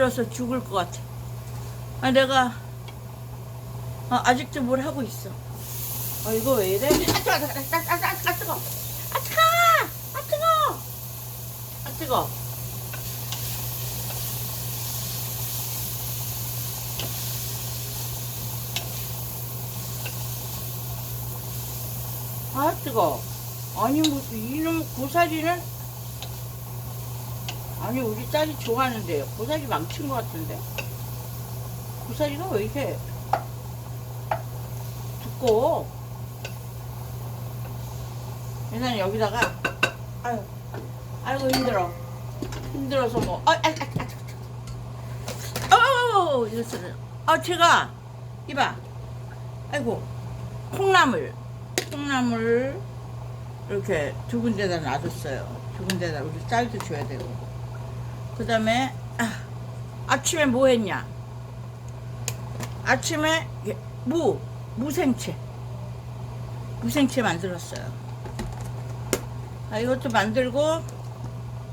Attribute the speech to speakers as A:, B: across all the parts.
A: 힘들어서 죽을 것 같아. 아, 내가, 아, 아직도 뭘 하고 있어. 아, 이거 왜 이래? 아, 뜨거, 아, 뜨거, 아, 뜨거, 아, 뜨거, 아, 뜨거, 아, 아, 뜨거. 아. 아니, 뭐, 이놈 고사리는? 아니, 우리 딸이 좋아하는데, 고사리 망친 것 같은데. 고사리가 왜 이렇게 두꺼워? 일단 여기다가, 아유, 아이고, 힘들어. 힘들어서 뭐, 아, 아, 아, 아, 아, 어, 이것을, 아, 제가, 이봐. 아이고, 콩나물. 콩나물 이렇게 두 군데다 놔뒀어요. 두 군데다 우리 딸도 줘야 되고. 그 다음에 아, 아침에 뭐 했냐? 아침에 이게 무 무생채 무생채 만들었어요. 아, 이것도 만들고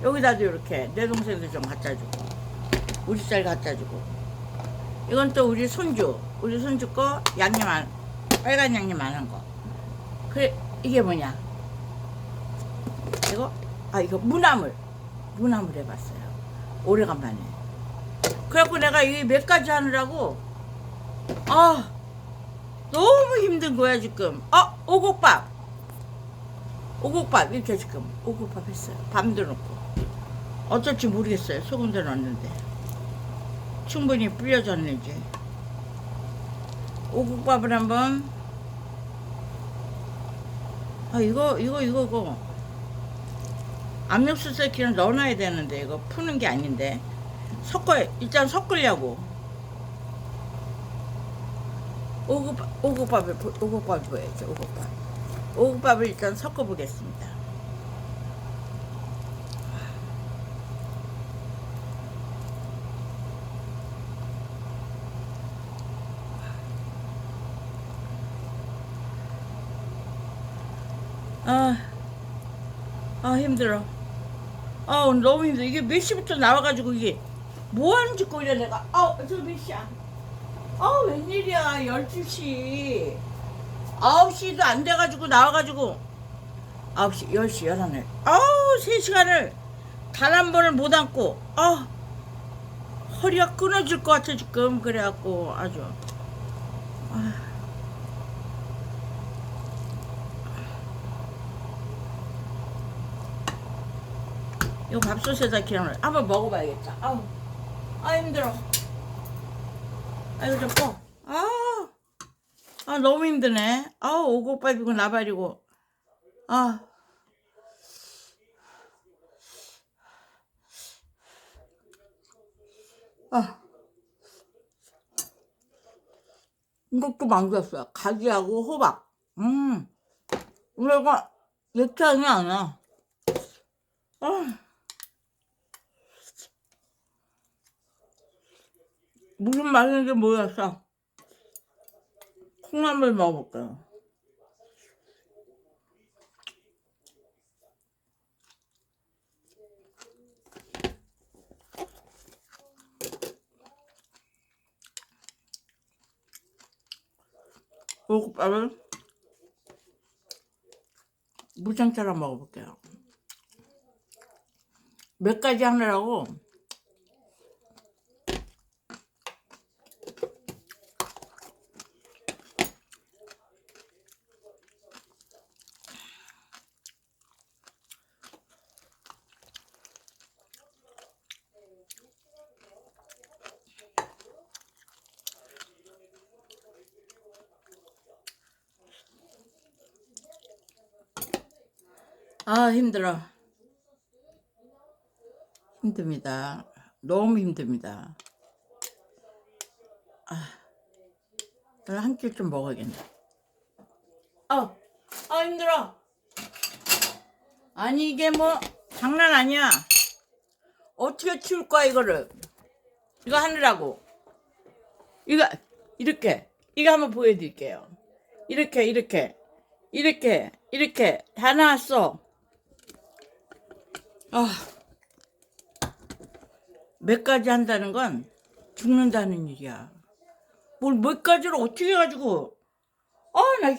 A: 여기다도 이렇게 내 동생도 좀 갖다 주고 우리 딸 갖다 주고 이건 또 우리 손주 우리 손주 거 양념 안 빨간 양념 안 한 거. 그래 이게 뭐냐 이거 아 이거 무나물 무나물 해봤어요 오래간만에. 그래갖고 내가 이 몇 가지 하느라고 아 너무 힘든 거야 지금. 아 오곡밥. 오곡밥 이렇게 지금 오곡밥 했어요. 밤도 넣고. 어떨지 모르겠어요. 소금도 넣었는데. 충분히 불려졌는지 오곡밥을 한번. 아 이거 이거 이거 이거 압력수세 기름 넣어놔야 되는데 이거 푸는 게 아닌데. 섞어 일단 섞으려고. 오곡밥 오곡밥을 보- 오곡밥을 보여야죠 오곡밥. 오곡밥을 일단 섞어 보겠습니다. 아, 아 힘들어. 아 오늘 너무 힘들어. 이게 몇 시부터 나와가지고 이게 뭐 하는지 꼬이려 내가. 아저 몇 시야? 아 웬일이야 12시. 9시도 안 돼가지고 나와가지고 9시, 10시, 11시. 아우 3시간을 단 한 번을 못 앉고 아 허리가 끊어질 것 같아 지금 그래갖고 아주 아. 이거 밥솥에다 기름을 한번 먹어봐야겠다. 아우, 아 힘들어. 아 이거 좀 꺼. 아, 아 너무 힘드네. 아우 오곡밥이고 나발이고. 아. 아. 이것도 만들었어요. 가지하고 호박. 음. 이거 예찬이 아니야. 아. 무슨 맛인 지 모르겠어. 콩나물 먹어볼게요. 오국밥을 무장처럼 먹어볼게요. 몇 가지 하느라고 아, 힘들어. 힘듭니다. 너무 힘듭니다. 아, 오늘 한끼 좀 먹어야겠네. 아, 아, 힘들어. 아니, 이게 뭐, 장난 아니야. 어떻게 치울 거야, 이거를. 이거 하느라고. 이거, 이렇게. 이거 한번 보여드릴게요. 이렇게, 이렇게. 이렇게, 이렇게. 다 나왔어. 아, 몇 가지 한다는 건 죽는다는 일이야. 뭘 몇 가지를 어떻게 해가지고 아나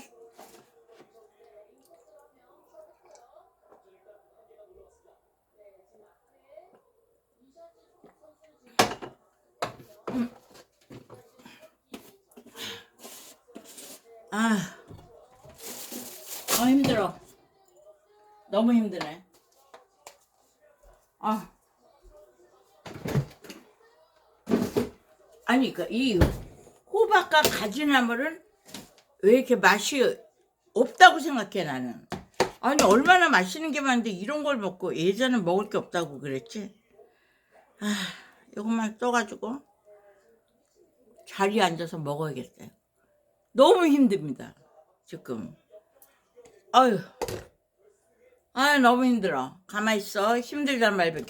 A: 아, 아 힘들어. 너무 힘드네. 아. 아니, 그, 이 호박과 가지나물은 왜 이렇게 맛이 없다고 생각해, 나는. 아니, 얼마나 맛있는 게 많은데 이런 걸 먹고 예전에 먹을 게 없다고 그랬지? 아, 이것만 떠가지고 자리에 앉아서 먹어야겠어요. 너무 힘듭니다, 지금. 아유. 아 너무 힘들어. 가만히 있어. 힘들단 말밖에